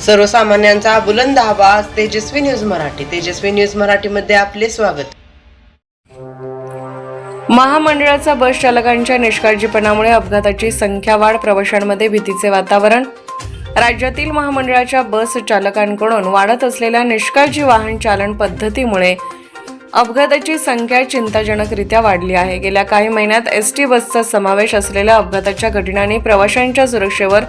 सर्वसामान्यांचा बुलंद आवाज तेजस्वी न्यूज मराठी. तेजस्वी न्यूज मराठीमध्ये आपले स्वागत. महामंडळाचा बस चालकांच्या निष्काळजीपणामुळे अपघाताची संख्या वाढ प्रवाशांमध्ये भीतीचे वातावरण. राज्यातील महामंडळाच्या बस चालकांकडून वाढत असलेल्या निष्काळजी वाहन चालन पद्धतीमुळे अपघाताची संख्या चिंताजनकरित्या वाढली आहे. गेल्या काही महिन्यात एस टी बसचा समावेश असलेल्या अपघाताच्या घटनांनी प्रवाशांच्या सुरक्षेवर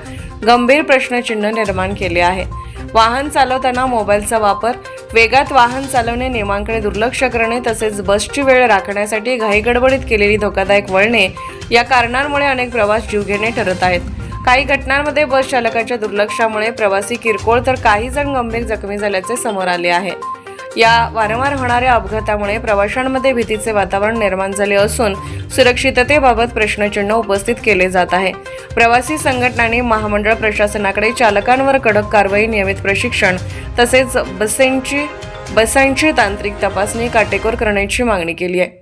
गंभीर प्रश्नचिन्ह निर्माण केले आहे. वाहन चालवताना मोबाईलचा वापर वेगात वाहन चालवणे नियमांकडे दुर्लक्ष करणे तसेच बसची वेळ राखण्यासाठी घाईगडबडीत केलेली धोकादायक वळणे या कारणांमुळे अनेक प्रवास जीवघेणे ठरत आहेत. काही घटनांमध्ये बस चालकाच्या दुर्लक्षामुळे प्रवासी किरकोळ तर काही जण गंभीर जखमी झाल्याचे समोर आले आहे. या वारंवार होणाऱ्या अपघातामुळे प्रवाशांमध्ये भीतीचे वातावरण निर्माण झाले असून सुरक्षिततेबाबत प्रश्नचिन्ह उपस्थित केले जात आहे. प्रवासी संघटनांनी महामंडळ प्रशासनाकडे चालकांवर कडक कारवाई नियमित प्रशिक्षण तसेच बसेंची बसांची तांत्रिक तपासणी काटेकोर करण्याची मागणी केली आहे.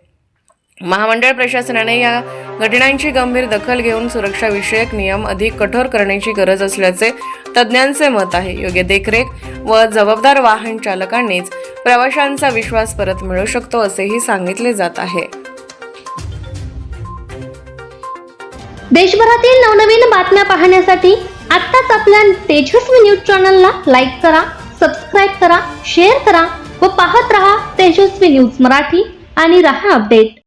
महामंडळ प्रशासनाने या घटनांची गंभीर दखल घेऊन सुरक्षाविषयक नियम अधिक कठोर करण्याची गरज असल्याचे तज्ज्ञांचे मत आहे. योग्य देखरेख व जबाबदार वाहन चालकांनीच प्रवाशांचा विश्वास परत मिळू शकतो असेही सांगितले जात आहे. देशभरातील नवनवीन बातम्या पाहण्यासाठी आत्ताच आपल्या तेजस्वी न्यूज चॅनलला लाईक करा सबस्क्राईब करा शेअर करा व पाहत रहा तेजस्वी न्यूज मराठी आणि रहा अपडेट.